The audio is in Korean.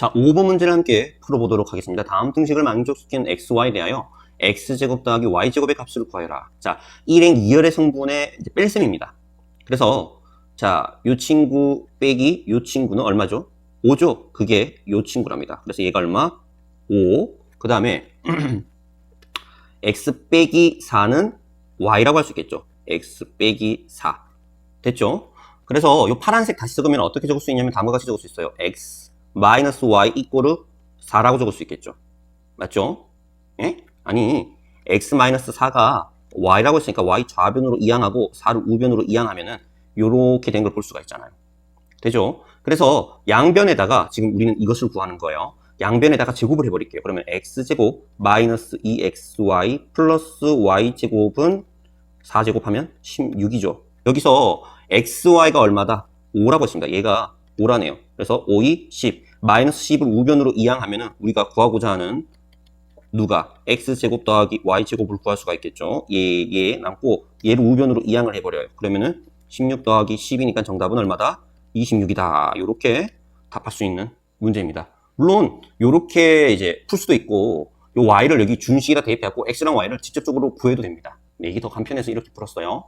자, 5번 문제를 함께 풀어보도록 하겠습니다. 다음 등식을 만족시키는 xy에 대하여 x제곱 더하기 y제곱의 값을 구하여라. 자, 1행 2열의 성분의 뺄셈입니다. 그래서 자, 요 친구 빼기 요 친구는 얼마죠? 5죠. 그게 요 친구랍니다. 그래서 얘가 얼마? 5. 그 다음에 x 빼기 4는 y라고 할 수 있겠죠. x 빼기 4. 됐죠? 그래서 요 파란색 다시 적으면 어떻게 적을 수 있냐면 다음과 같이 적을 수 있어요. x 마이너스 y 이꼬르 4라고 적을 수 있겠죠. 맞죠? 예? 아니 x 마이너스 4가 y라고 했으니까 y 좌변으로 이항하고 4를 우변으로 이항하면은 요렇게 된 걸 볼 수가 있잖아요. 되죠? 그래서 양변에다가 지금 우리는 이것을 구하는 거예요. 양변에다가 제곱을 해버릴게요. 그러면 x제곱 마이너스 2xy 플러스 y제곱은 4제곱하면 16이죠. 여기서 xy가 얼마다? 5라고 했습니다. 얘가 5라네요. 그래서 5, 2, 10. 마이너스 10을 우변으로 이항하면 은 우리가 구하고자 하는 누가 x제곱 더하기 y제곱을 구할 수가 있겠죠. 얘, 얘 남고 얘를 우변으로 이항을 해버려요. 그러면은 16 더하기 10이니까 정답은 얼마다? 26이다. 요렇게 답할 수 있는 문제입니다. 물론 요렇게 이제 풀 수도 있고 요 y를 여기 준식에다 대입해갖고 x랑 y를 직접적으로 구해도 됩니다. 네, 이게 더 간편해서 이렇게 풀었어요.